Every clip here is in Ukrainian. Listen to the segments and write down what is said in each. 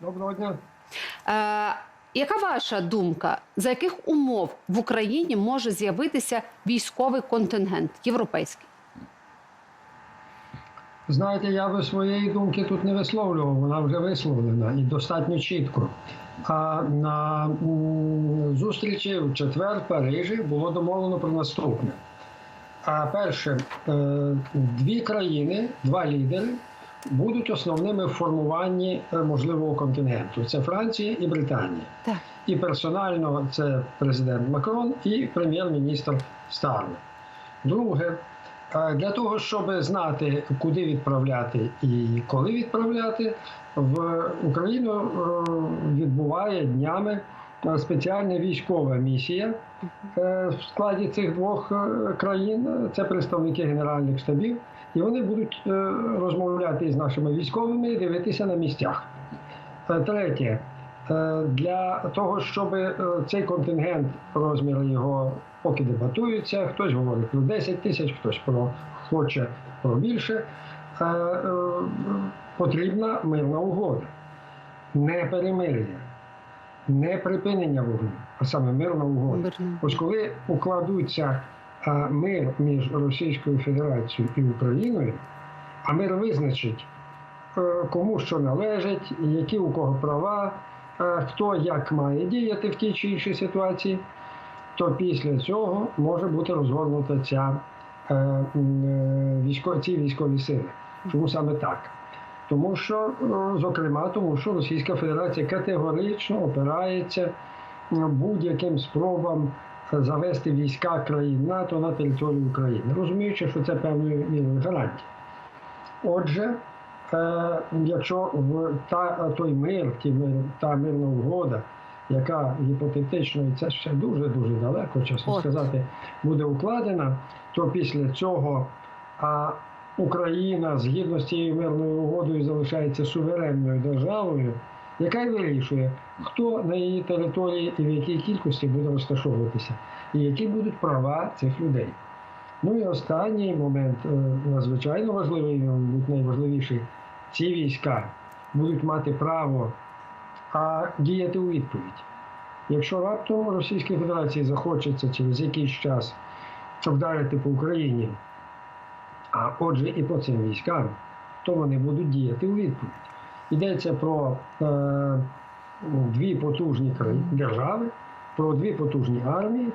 Доброго дня. Е, яка ваша думка, за яких умов в Україні може з'явитися військовий контингент європейський? Знаєте, я би своєї думки тут не висловлював, вона вже висловлена і достатньо чітко. А на зустрічі в четвер в Парижі було домовлено про наступне. А перше, е, дві країни, два лідери будуть основними в формуванні е, можливого контингенту. Це Франція і Британія. Так. І персонально це президент Макрон і прем'єр-міністр Старло. Друге, е, для того, щоб знати, куди відправляти і коли відправляти, в Україну е, відбуває днями спеціальна військова місія в складі цих двох країн. Це представники генеральних штабів, і вони будуть е, розмовляти з нашими військовими і дивитися на місцях. Е, Третє, е, для того, щоб цей контингент, розміри його поки дебатуються, хтось говорить про 10 тисяч, хтось про хоче про більше, потрібна мирна угода, не перемир'я, не припинення вогню, а саме мирна угода. Ось коли укладуться а, мир між Російською Федерацією і Україною, а мир визначить, е, кому що належить, які у кого права, е, хто як має діяти в тій чи іншій ситуації, то після цього може бути розгорнута ця, е, ці військові сили. Чому саме так? Тому що, зокрема, тому що Російська Федерація категорично опирається будь-яким спробам завести війська країн НАТО на територію України, розуміючи, що це певною мірою гарантія. Отже, е, якщо в та, той мир, ті мир, та мирна угода, яка гіпотетично, і це ще дуже-дуже далеко, чесно От. сказати, буде укладена, то після цього а, Україна згідно з цією мирною угодою залишається суверенною державою, яка й вирішує, хто на її території і в якій кількості буде розташовуватися, і які будуть права цих людей. Ну і останній момент, е, надзвичайно важливий, мабуть, найважливіший, ці війська будуть мати право а, діяти у відповідь. Якщо раптом Російській Федерації захочеться через якийсь час вдарити по Україні, а отже і по цим військам, то вони будуть діяти у відповідь. Йдеться про е, дві потужні держави, про дві потужні армії,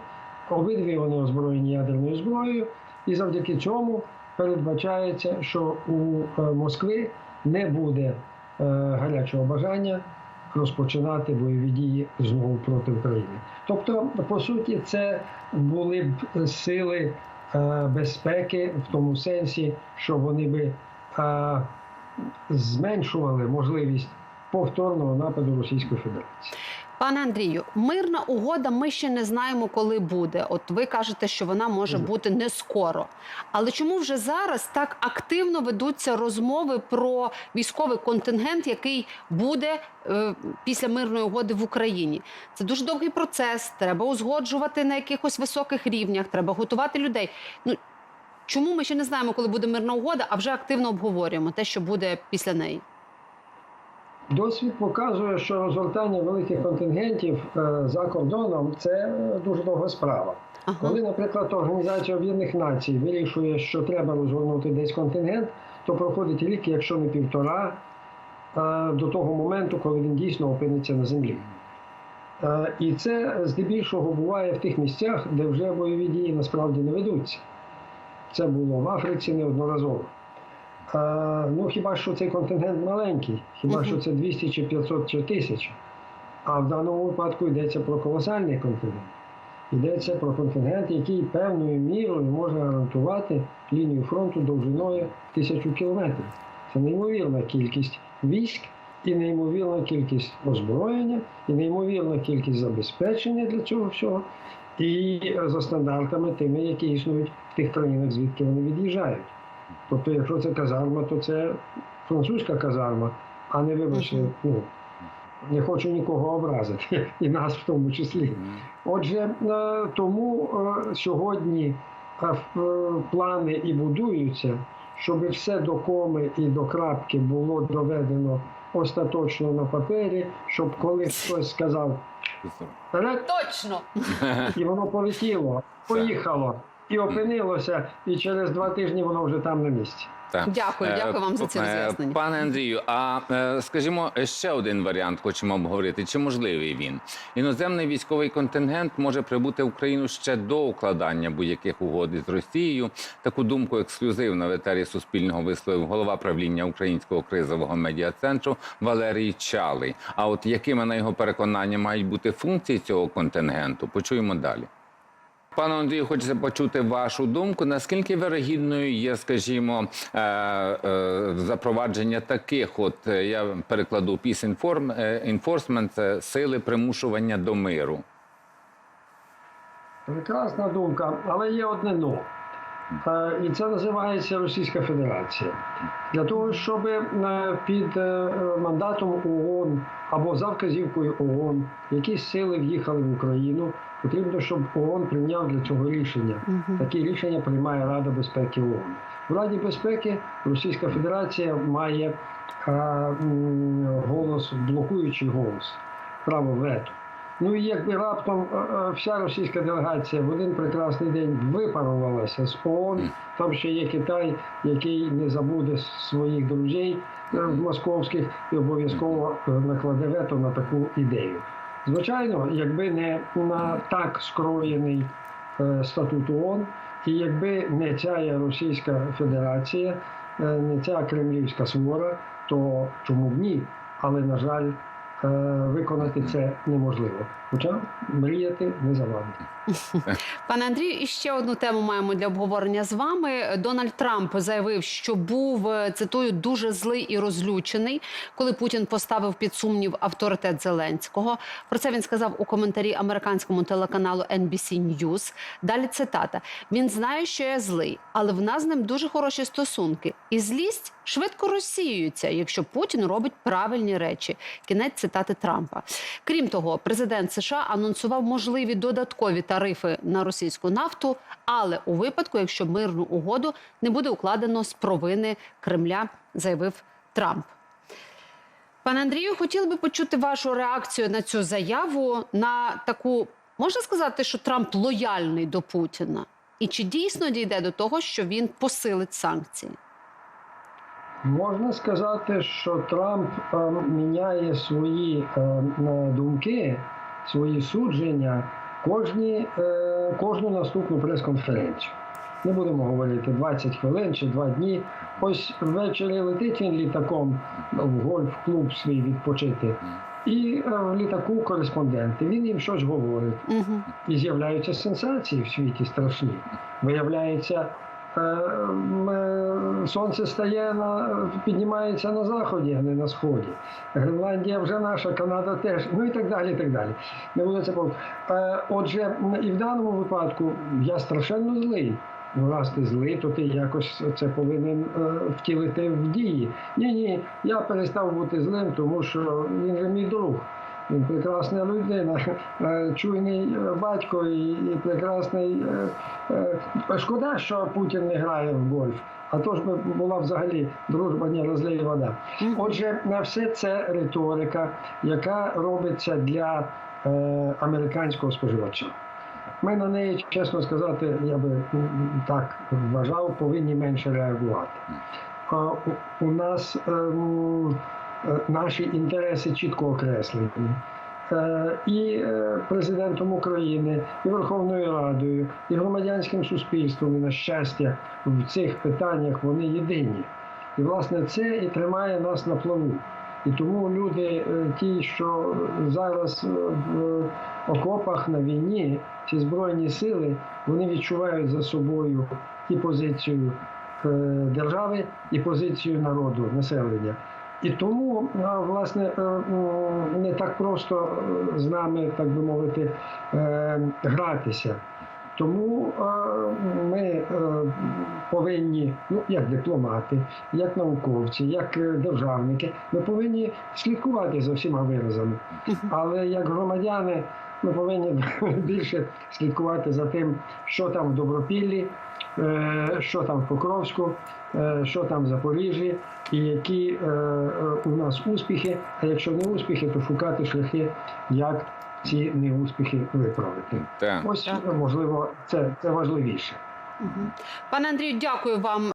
обидві вони озброєні ядерною зброєю, і завдяки цьому передбачається, що у е, Москви не буде е, гарячого бажання розпочинати бойові дії знову проти України. Тобто, по суті, це були б сили е, безпеки в тому сенсі, що вони би е, зменшували можливість повторного нападу Російської Федерації. Пане Андрію, мирна угода. Ми ще не знаємо, коли буде. От ви кажете, що вона може бути не скоро. Але чому вже зараз так активно ведуться розмови про військовий контингент, який буде е, після мирної угоди в Україні? Це дуже довгий процес. Треба узгоджувати на якихось високих рівнях. Треба готувати людей. Ну чому ми ще не знаємо, коли буде мирна угода, а вже активно обговорюємо те, що буде після неї? Досвід показує, що розгортання великих контингентів е, за кордоном це дуже довга справа. Ага. Коли, наприклад, Організація Об'єднаних Націй вирішує, що треба розгорнути десь контингент, то проходить рік, якщо не півтора, е, до того моменту, коли він дійсно опиниться на землі. Е, І це здебільшого буває в тих місцях, де вже бойові дії насправді не ведуться. Це було в Африці неодноразово. Е, Ну, хіба що цей контингент маленький, хіба що це 200 чи 500 чи 1000. А в даному випадку йдеться про колосальний контингент. Йдеться про контингент, який певною мірою може гарантувати лінію фронту довжиною тисячу кілометрів. Це неймовірна кількість військ і неймовірна кількість озброєння, і неймовірна кількість забезпечення для цього всього, і за стандартами тими, які існують в тих країнах, звідки вони від'їжджають. Тобто, якщо це казарма, то це французька казарма, а не вибачте, ну не хочу нікого образити, і нас в тому числі. Отже, е, тому е, сьогодні е, плани і будуються, щоб все до коми і до крапки було доведено остаточно на папері, щоб коли хтось сказав Точно. і воно полетіло, поїхало і опинилося, і через два тижні воно вже там на місці. Так. Дякую, Е, дякую вам за ці е, роз'яснення. Пане Андрію, а е, скажімо, ще один варіант хочемо обговорити. Чи можливий він? Іноземний військовий контингент може прибути в Україну ще до укладання будь-яких угод із Росією. Таку думку ексклюзивно в етері Суспільного висловив голова правління Українського кризового медіа центру Валерій Чалий. А от якими на його переконання мають бути функції цього контингенту? Почуємо далі. Пане Андрію, хочеться почути вашу думку. Наскільки вирогідною є, скажімо, е, е, запровадження таких, от е, я перекладу peace enforcement, сили примушування до миру? Прекрасна думка, але є одне но. Е, І це називається Російська Федерація. Для того, щоб е, під е, мандатом ООН або за вказівкою ООН якісь сили в'їхали в Україну, потрібно, щоб ООН прийняв для цього рішення. Такі рішення приймає Рада безпеки ООН. В Раді безпеки Російська Федерація має голос, блокуючий голос, право вето. Ну і якби раптом е, е, вся російська делегація в один прекрасний день випарувалася з ООН, там ще є Китай, який не забуде своїх друзей московських і обов'язково е, накладе вето на таку ідею. Звичайно, якби не на так скроєний статут ООН, і якби не ця Російська Федерація, не ця кремлівська свора, то чому б ні? Але на жаль, виконати це неможливо. Хоча мріяти не завадить. Пане Андрію, і ще одну тему маємо для обговорення з вами. Дональд Трамп заявив, що був е, цитую дуже злий і розлючений, коли Путін поставив під сумнів авторитет Зеленського. Про це він сказав у коментарі американському телеканалу NBC News. Далі цитата: він знає, що я злий, але в нас з ним дуже хороші стосунки, і злість швидко розсіюється, якщо Путін робить правильні речі. Кінець цитати Трампа. Крім того, президент США анонсував можливі додаткові тарифи на російську нафту, але у випадку, якщо мирну угоду не буде укладено з провини Кремля, заявив Трамп. Пане Андрію, хотіли би почути вашу реакцію на цю заяву, на таку можна сказати, що Трамп лояльний до Путіна, і чи дійсно дійде до того, що він посилить санкції? Можна сказати, що Трамп е, міняє свої е, думки, свої судження кожні, е, кожну наступну прес-конференцію. Не будемо говорити 20 хвилин чи 2 дні. Ось ввечері летить він літаком в гольф-клуб свій відпочити. І е, в літаку кореспонденти. Він їм щось говорить. Угу. І з'являються сенсації в світі страшні. Виявляється, сонце стає на піднімається на заході, а не на сході. Гренландія вже наша, Канада теж, ну і так далі. і так далі. Не буду це пов- Е, Отже, і в даному випадку я страшенно злий. Ну, раз ти злий, то ти якось це повинен е, втілити в дії. Ні, ні, я перестав бути злим, тому що він же мій друг. Він прекрасна людина, е, чуйний е, батько і, прекрасний. е, Шкода, що Путін не грає в гольф. А то ж би була взагалі дружба, не розлиє вода. Отже, на все це риторика, яка робиться для е, американського споживача. Ми на неї, чесно сказати, я би так вважав, повинні менше реагувати. У, нас ем, наші інтереси чітко окреслені. Е, І е, президентом України, і Верховною Радою, і громадянським суспільством, і на щастя, в цих питаннях вони єдині. І власне це і тримає нас на плаву. І тому люди, е, ті, що зараз в окопах на війні, ці збройні сили, вони відчувають за собою і позицію держави, і позицію народу, населення. І тому, власне, е, не так просто е, з нами, так би мовити, е, гратися. Тому е, е, повинні, ну як дипломати, як науковці, як е, державники, ми повинні слідкувати за всіма виразами. Але як громадяни ми повинні більше слідкувати за тим, що там в Добропіллі, е, що там в Покровську, е, що там в Запоріжжі, і які у нас успіхи. А якщо не успіхи, то шукати шляхи, як ці неуспіхи виправити. Так. Ось можливо, це, це важливіше. Пане Андрію, дякую вам